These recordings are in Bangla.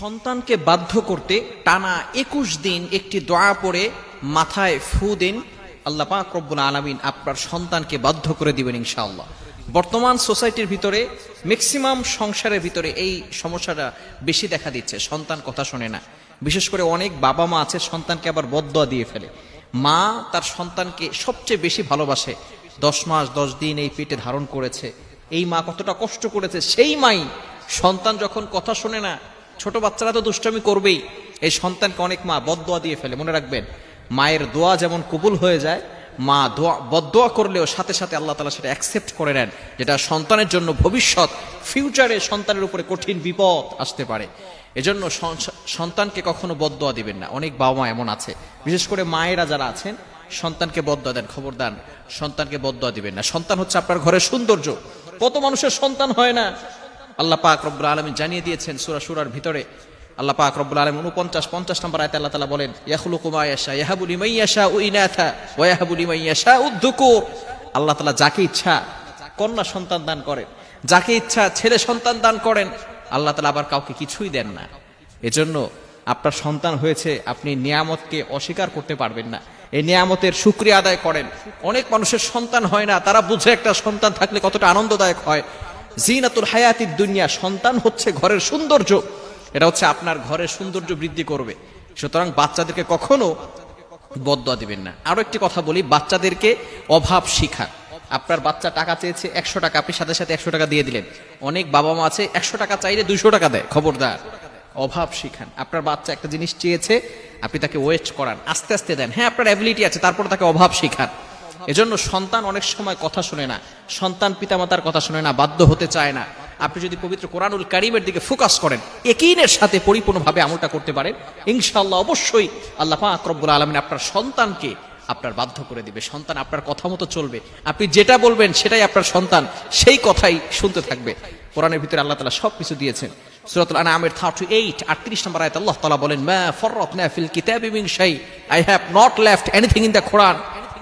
সন্তানকে বাধ্য করতে টানা একুশ দিন একটি দোয়া পড়ে মাথায় ফু দিন, আল্লাহ পাক রব্বুল আলমিন আপনার সন্তানকে বাধ্য করে দিবেন ইনশাআল্লাহ। বর্তমান সোসাইটির ভিতরে ম্যাক্সিমাম সংসারের ভিতরে এই সমস্যাটা বেশি দেখা দিচ্ছে, সন্তান কথা শোনে না। বিশেষ করে অনেক বাবা মা আছে, সন্তানকে আবার বদয়া দিয়ে ফেলে। মা তার সন্তানকে সবচেয়ে বেশি ভালোবাসে, দশ মাস, দশ দিন এই পেটে ধারণ করেছে। এই মা কতটা কষ্ট করেছে, সেই মাই সন্তান যখন কথা শোনে না ছোট বাচ্চারা তো দুষ্টামি করবেই। এই সন্তানকে অনেক মা বদদোয়া দিয়ে ফেলে, মনে রাখবেন। মায়ের দোয়া যেমন কবুল হয়ে যায়, মা দোয়া, বদদোয়া করলেও সাথে সাথে আল্লাহ তালা সেটা অ্যাকসেপ্ট করে নেন, যেটা সন্তানের জন্য ভবিষ্যৎ ফিউচারে সন্তানের উপরে কঠিন বিপদ আসতে পারে। এজন্য সন্তানকে কখনো বদদোয়া দিবেন না। অনেক বাবা মা এমন আছে। বিশেষ করে মায়েরা যারা আছেন, সন্তানকে বদদোয়া দেন খবর দেন সন্তানকে বদদোয়া দিবেন না। সন্তান হচ্ছে আপনার ঘরের সৌন্দর্য। কত মানুষের সন্তান হয় না? আল্লাহ পাক রব্বুল আলমী জানিয়ে দিয়েছেন সুরা সুরার ভিতরে, আল্লাহ পাক রব্বুল আলম উনপঞ্চাশ, পঞ্চাশ নম্বর আয়তে আল্লাহ তালা বলেন ইয়াহুলু কুমায়াশা ইয়াহাবুলি মাইয়াশা উইনাথা ওয়াহাবুলি মাইয়াশা উদ্দুকুর আল্লাহ তালা যাকে ইচ্ছা কন্যা সন্তান দান করেন, যাকে ইচ্ছা ছেলে সন্তান দান করেন, আল্লাহ তালা আবার কাউকে কিছুই দেন না। এজন্য আপনার সন্তান হয়েছে, আপনি নিয়ামতকে অস্বীকার করতে পারবেন না। এই নিয়ামতের সুক্রিয়া আদায় করেন। অনেক মানুষের সন্তান হয় না, তারা বুঝে একটা সন্তান থাকলে কতটা আনন্দদায়ক হয়। জিনাতুল হায়াতির দুনিয়া, সন্তান হচ্ছে ঘরের সৌন্দর্য। এটা হচ্ছে আপনার ঘরের সৌন্দর্য বৃদ্ধি করবে। সুতরাং বাচ্চাদেরকে কখনো বদয়া দিবেন না। আরও একটি কথা বলি, বাচ্চাদেরকে অভাব শিখা। আপনার বাচ্চা টাকা চেয়েছে একশো টাকা, আপনি সাথে সাথে একশো টাকা দিয়ে দিলেন। অনেক বাবা মা আছে, একশো টাকা চাইলে দুইশো টাকা দেয়, খবরদার। অভাব শিখান। আপনার বাচ্চা একটা জিনিস চেয়েছে, আপনি তাকে ওয়েস্ট করান, আস্তে আস্তে দেন। হ্যাঁ আপনার অ্যাবিলিটি আছে, তারপর তাকে অভাব শিখান। এজন্য সন্তান অনেক সময় কথা শুনে না। সন্তান পিতামাতার কথা শুনে না, বাধ্য হতে চায় না। আপনি যদি পবিত্র কোরআনুল কারিমের দিকে ফোকাস করেন একিনের সাথে পরিপূর্ণভাবে আমলটা করতে পারেন, ইনশাআল্লাহ অবশ্যই আল্লাহ পাক রব্বুল আলমিন আপনার সন্তানকে আপনার বাধ্য করে দিবে। সন্তান আপনার কথা মতো চলবে। আপনি যেটা বলবেন সেটাই আপনার সন্তান, সেই কথাই শুনতে থাকবে। কোরআনের ভিতরে আল্লাহ তালা সব কিছু দিয়েছেন। সুরাতুল আনামের থার্টি এইট, আটত্রিশ নম্বর আয়ত আল্লাহ তালা বলেন, মা ফররতনা ফিল কিতাবি মিন শাই। I have not left anything in the Quran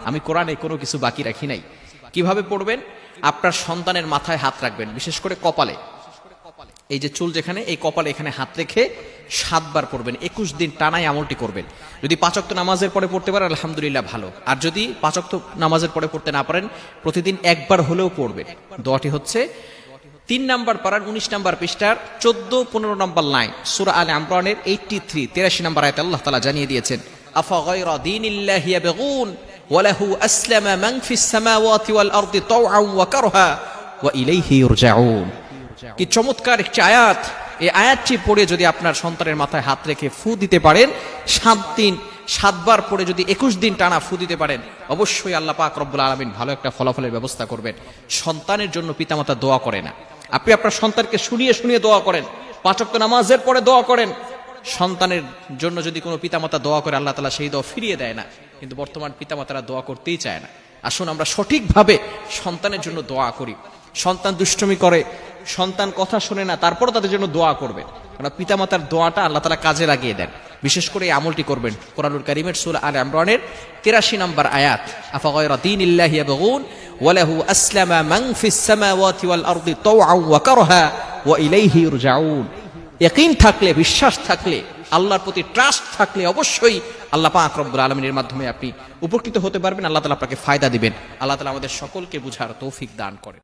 আমি কোরআনে কোনো কিছু বাকি রাখি নাই। কীভাবে পড়বেন? আপনার সন্তানের মাথায় হাত রাখবেন, বিশেষ করে কপালে। এই যে চুল যেখানে, এই কপালে এখানে হাত রেখে সাতবার পড়বেন, একুশ দিন টানাই আমলটি করবেন। যদি পাচক্ত নামাজের পরে পড়তে পারেন, আলহামদুলিল্লাহ ভালো। আর যদি পাচক্ত নামাজের পরে পড়তে না পারেন, প্রতিদিন একবার হলেও পড়বেন। দোয়াটি হচ্ছে, তিন নাম্বার পারার উনিশ নাম্বার পৃষ্ঠার চোদ্দ পনেরো নম্বর লাইন, সুরা আল আমরানের এইটটি থ্রি তেরাশি নম্বর আয়তে আল্লাহ তালা জানিয়ে দিয়েছেন, আফা গয়রা দিন ইয়াবগুন? ওয়ালাহু আসলামা মান ফিস সামাওয়াতি ওয়াল আরদি তাওআন ওয়া কারহা ওয়া ইলাইহি ইরজাউন। কি চমৎকার একটি আয়াত। এই আয়াতটি পড়ে যদি আপনার সন্তানের মাথায় হাত রেখে ফু দিতে পারেন, সাত দিন, সাতবার পরে যদি একুশ দিন টানা ফু দিতে পারেন, অবশ্যই আল্লাহ পাক রব্বুল আলমিন ভালো একটা ফলাফলের ব্যবস্থা করবেন। সন্তানের জন্য পিতামাতা দোয়া করে না। আপনি আপনার সন্তানকে শুনিয়ে শুনিয়ে দোয়া করেন। পাঁচক্ত নামাজের পরে দোয়া করেন। সন্তানের জন্য যদি কোনো পিতামাতা দোয়া করে, আল্লাহ তালা সেই দোয়া ফিরিয়ে দেয় না। কিন্তু বর্তমান পিতামাতারা দোয়া করতেই চায় না। আসুন আমরা সঠিকভাবে সন্তানের জন্য দোয়া করি। সন্তান দুষ্টমি করে, সন্তান কথা শোনে না, তারপরও তাদের জন্য দোয়া করবেন কারণ পিতামাতার দোয়াটা আল্লাহ তালা কাজে লাগিয়ে দেন। বিশেষ করে আমলটি করবেন কোরআনুল কারিমের সুর আল ইমরানের তিরাশি নম্বর আয়াত। আফা গয়রা দীন ইল্লাহি ইয়াবগুন ওয়ালাহু আসলামা মান ফিস সামাওয়াতি ওয়াল আরদি তাওআন ওয়া কারহা ওয়া ইলাইহি ইরজাউন। ইয়াকিন থাকলে, বিশ্বাস থাকলে, আল্লাহর প্রতি ট্রাস্ট থাকলে অবশ্যই আল্লাহ পাক রব্বুল আলমিনের মাধ্যমে আপনি উপকৃত হতে পারবেন, আল্লাহ তালা আপনাকে ফায়দা দিবেন। আল্লাহ তালা আমাদের সকলকে বুঝার তৌফিক দান করেন।